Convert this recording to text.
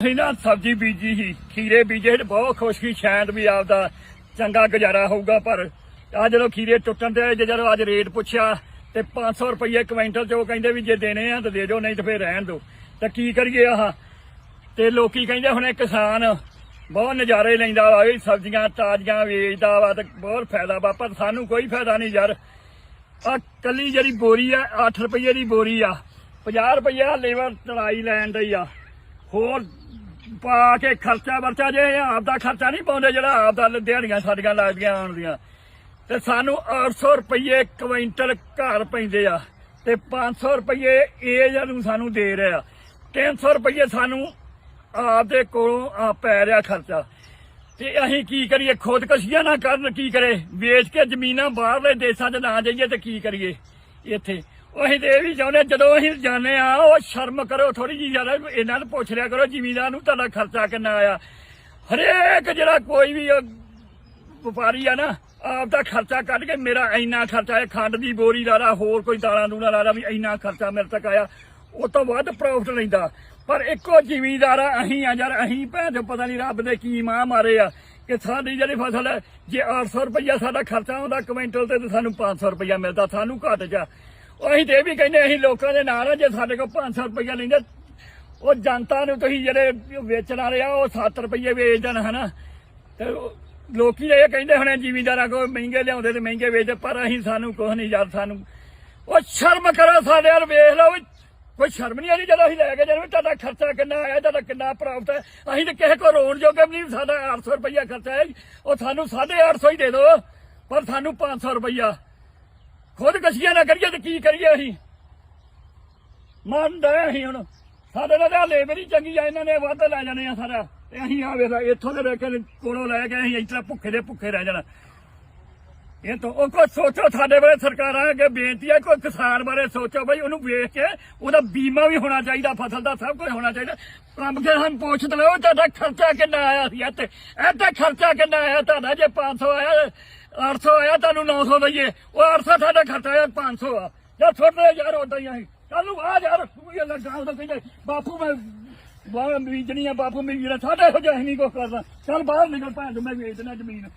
ਅਸੀਂ ਨਾ ਸਬਜ਼ੀ ਬੀਜੀ ਸੀ, ਖੀਰੇ ਬੀਜੇ ਤੇ ਬਹੁਤ ਖੁਸ਼ ਸੀ, ਸ਼ਾਇਦ ਵੀ ਆਪਦਾ ਚੰਗਾ ਗੁਜ਼ਾਰਾ ਹੋਊਗਾ, ਪਰ ਆ ਜਦੋਂ ਖੀਰੇ ਟੁੱਟਣ ਤੇ ਜੇ ਜਦੋਂ ਅੱਜ ਰੇਟ ਪੁੱਛਿਆ ਤੇ 500 ਰੁਪਏ ਕੁਇੰਟਲ ਚ ਉਹ ਕਹਿੰਦੇ ਵੀ ਜੇ ਦੇਣੇ ਆ ਤਾਂ ਦੇ ਦਿਓ, ਨਹੀਂ ਤਾਂ ਫੇਰ ਰਹਿਣ ਦਿਓ। ਤਾਂ ਕੀ ਕਰੀਏ ਆਹ? ਤੇ ਲੋਕੀ ਕਹਿੰਦੇ ਹੁਣ ਇਹ ਕਿਸਾਨ ਬਹੁਤ ਨਜ਼ਾਰੇ ਲੈਂਦਾ ਵਾ ਇਹ ਸਬਜ਼ੀਆਂ ਤਾਜ਼ੀਆਂ ਵੇਚਦਾ ਵਾ ਤੇ ਬਹੁਤ ਫਾਇਦਾ ਵਾ, ਪਰ ਸਾਨੂੰ ਕੋਈ ਫਾਇਦਾ ਨਹੀਂ ਯਾਰ। ਆ ਕੱਲੀ ਜਿਹੜੀ ਬੋਰੀ ਆ 8 ਰੁਪਏ ਦੀ ਬੋਰੀ ਆ 50 ਰੁਪਏ ਲੇਬਰ ਤੜਾਈ ਲੈਣ ਦੀ ਆ। ਹੋਰ ਪਾ ਕੇ ਖਰਚਾ ਵਰਚਾ ਜੇ ਇਹ ਆਪਦਾ ਖਰਚਾ ਨਹੀਂ ਪਾਉਂਦੇ ਜਿਹੜਾ ਆਪਦਾ ਦਿਹਾੜੀਆਂ ਸਾਡੀਆਂ ਲੱਗਦੀਆਂ ਆਉਣ ਦੀਆਂ। ਤੇ ਸਾਨੂੰ 800 ਰੁਪਏ ਕੁਇੰਟਲ ਘਰ ਪੈਂਦੇ ਆ ਤੇ 500 ਰੁਪਏ ਇਹ ਜਦੋਂ ਸਾਨੂੰ ਦੇ ਰਿਹਾ 300 ਰੁਪਏ ਸਾਨੂੰ ਆਪ ਦੇ ਕੋਲੋਂ ਆ ਪੈ ਰਿਹਾ ਖਰਚਾ। ਤੇ ਅਸੀਂ ਕੀ ਕਰੀਏ? ਖੁਦਕਸ਼ੀਆਂ ਨਾ ਕਰਨ, ਕੀ ਕਰੇ? ਵੇਚ ਕੇ ਜ਼ਮੀਨਾਂ ਬਾਹਰਲੇ ਦੇਸ਼ਾਂ 'ਚ ਨਾ ਜਾਈਏ ਤੇ ਕੀ ਕਰੀਏ ਇੱਥੇ? ਅਸੀਂ ਤੇ ਇਹ ਵੀ ਚਾਹੁੰਦੇ ਹਾਂ, ਜਦੋਂ ਅਸੀਂ ਜਾਂਦੇ ਆ ਉਹ ਸ਼ਰਮ ਕਰੋ ਥੋੜੀ ਜਿਹੀ ਜ਼ਿਆਦਾ ਇਹਨਾਂ ਨੂੰ ਪੁੱਛ ਲਿਆ ਕਰੋ ਜ਼ਿਮੀਂਦਾਰ ਨੂੰ ਤੁਹਾਡਾ ਖਰਚਾ ਕਿੰਨਾ ਆਇਆ। ਹਰੇਕ ਜਿਹੜਾ ਕੋਈ ਵੀ ਵਪਾਰੀ ਆ ਨਾ ਆਪ ਦਾ ਖਰਚਾ ਕੱਢ ਕੇ ਮੇਰਾ ਇੰਨਾ ਖਰਚਾ ਹੈ ਖੰਡ ਦੀ ਬੋਰੀ ਲਾ ਲਾ ਹੋਰ ਕੋਈ ਦਾਲਾਂ ਦੂਲਾਂ ਲਾ ਲਾ ਵੀ ਇੰਨਾ ਖਰਚਾ ਮੇਰੇ ਤੱਕ ਆਇਆ। ਉਹ ਤੋਂ ਵੱਧ ਪ੍ਰੋਫਿਟ ਲੈਂਦਾ। ਪਰ ਇੱਕੋ ਜ਼ਿਮੀਂਦਾਰ ਆ ਅਸੀਂ ਆ ਯਾਰ ਅਸੀਂ ਭੈਣ ਚੋ ਪਤਾ ਨਹੀਂ ਰੱਬ ਦੇ ਕੀ ਮਾਂ ਮਾਰੇ ਆ ਕਿ ਸਾਡੀ ਜਿਹੜੀ ਫਸਲ ਹੈ ਜੇ 800 ਰੁਪਈਆ ਸਾਡਾ ਖਰਚਾ ਆਉਂਦਾ ਕੁਇੰਟਲ ਤੇ ਤਾਂ ਸਾਨੂੰ 500 ਰੁਪਈਆ ਮਿਲਦਾ ਸਾਨੂੰ ਘੱਟ ਜਾ। ਉਹ ਅਸੀਂ ਤੇ ਇਹ ਵੀ ਕਹਿੰਦੇ ਅਸੀਂ ਲੋਕਾਂ ਦੇ ਨਾਲ ਆ, ਜੇ ਸਾਡੇ ਕੋਲ 500 ਰੁਪਈਆ ਲੈਂਦੇ, ਉਹ ਜਨਤਾ ਨੂੰ ਤੁਸੀਂ ਜਿਹੜੇ ਵੇਚਣ ਵਾਲੇ ਆ, ਉਹ 7 ਰੁਪਏ ਵੇਚ ਦੇਣ, ਹਨਾ? ਤੇ ਉਹ ਲੋਕੀ ਇਹ ਕਹਿੰਦੇ ਹੁਣੇ, ਜ਼ਿਮੀਂਦਾਰਾਂ ਕੋਲ ਮਹਿੰਗੇ ਲਿਆਉਂਦੇ ਤੇ ਮਹਿੰਗੇ ਵੇਚਦੇ, ਪਰ ਅਸੀਂ ਸਾਨੂੰ ਕੁਛ ਨਹੀਂ ਯਾਰ ਸਾਨੂੰ ਉਹ ਸ਼ਰਮ ਕਰੋ ਸਾਡੇ ਵੱਲ, ਵੇਖ ਲਓ ਵੀ, ਕੋਈ ਸ਼ਰਮ ਨਹੀਂ ਆਦੀ ਜਦੋਂ ਅਸੀਂ ਲੈ ਕੇ ਜਾਂਦੇ ਵੀ ਤੁਹਾਡਾ ਖਰਚਾ ਕਿੰਨਾ ਆਇਆ, ਤੁਹਾਡਾ ਕਿੰਨਾ ਪ੍ਰਾਪਤ ਹੈ। ਅਸੀਂ ਤੇ ਕਿਸੇ ਕੋ ਰੋਣ ਜੋਗੇ ਵੀ ਨਹੀਂ, ਸਾਡਾ 800 ਰੁਪਈਆ ਖਰਚਾ ਹੈ, ਉਹ ਸਾਨੂੰ 850 ਹੀ ਦੇ ਦਿਓ, ਪਰ ਸਾਨੂੰ 500 ਰੁਪਈਆ ਖੁਦਕਸ਼ੀਆਂ ਨਾ ਕਰੀਏ ਤੇ ਕੀ ਕਰੀਏ ਅਸੀਂ? ਮੰਨਦਾ ਅਸੀਂ ਹੁਣ। ਸਾਡੇ ਨਾਲ ਤਾਂ ਲੇਬਰ ਹੀ ਚੰਗੀ ਆ, ਇਹਨਾਂ ਨੇ ਵੱਧ ਲੈ ਜਾਣੇ ਆ ਸਾਰਾ। ਤੇ ਅਸੀਂ ਆ ਵੇਖ ਇੱਥੋਂ ਦੇ ਲੈ ਕੇ ਕੋਲੋਂ ਲੈ ਕੇ ਅਸੀਂ ਇਤਨਾ ਭੁੱਖੇ ਦੇ ਭੁੱਖੇ ਰਹਿ ਜਾਣਾ। ਇਹ ਤਾਂ ਉਹ ਕੋ ਸੋਚੋ ਸਾਡੇ ਬਾਰੇ ਸਰਕਾਰਾਂ ਅੱਗੇ ਬੇਨਤੀ ਹੈ ਕੋਈ ਕਿਸਾਨ ਬਾਰੇ ਸੋਚੋ ਬਈ, ਉਹਨੂੰ ਵੇਖ ਕੇ ਉਹਦਾ ਬੀਮਾ ਵੀ ਹੋਣਾ ਚਾਹੀਦਾ, ਫਸਲ ਦਾ ਸਭ ਕੁਝ ਹੋਣਾ ਚਾਹੀਦਾ। ਕੰਮ ਕੇ ਹਮ ਪੁੱਛਦੇ ਲਓ ਤੁਹਾਡਾ ਖਰਚਾ ਕਿੰਨਾ ਆਇਆ ਸੀ ਇੱਥੇ? ਇੱਥੇ ਖਰਚਾ ਕਿੰਨਾ ਆਇਆ, ਤੁਹਾਡਾ ਜੇ 500 ਆਇਆ 800 ਆਇਆ ਤੁਹਾਨੂੰ 900 ਦਈਏ ਉਹ 800 ਸਾਡਾ ਖਰਚਾ ਆਇਆ 500 ਆ। ਯਾਰ ਛੋਟੇ ਯਾਰ ਉਦਾਂ ਹੀ ਅਸੀਂ ਚੱਲ ਨੂੰ ਆ ਯਾਰ ਤੂੰ ਇਹ ਲੱਗਾ ਉਹਦਾ ਕਹਿੰਦੇ, ਬਾਪੂ ਮੈਂ ਬਾਹਰ ਬੀਜਣੀ ਆ ਬਾਪੂ ਮੇਰੀ ਜਿਹੜਾ ਸਾਡਾ ਹੋ ਜਾ ਨਹੀਂ ਕੋ ਕਰਦਾ। ਚੱਲ ਬਾਹਰ ਨਿਕਲ ਭਾਂ ਮੈਂ ਵੇਚਣਾ ਜ਼ਮੀਨ।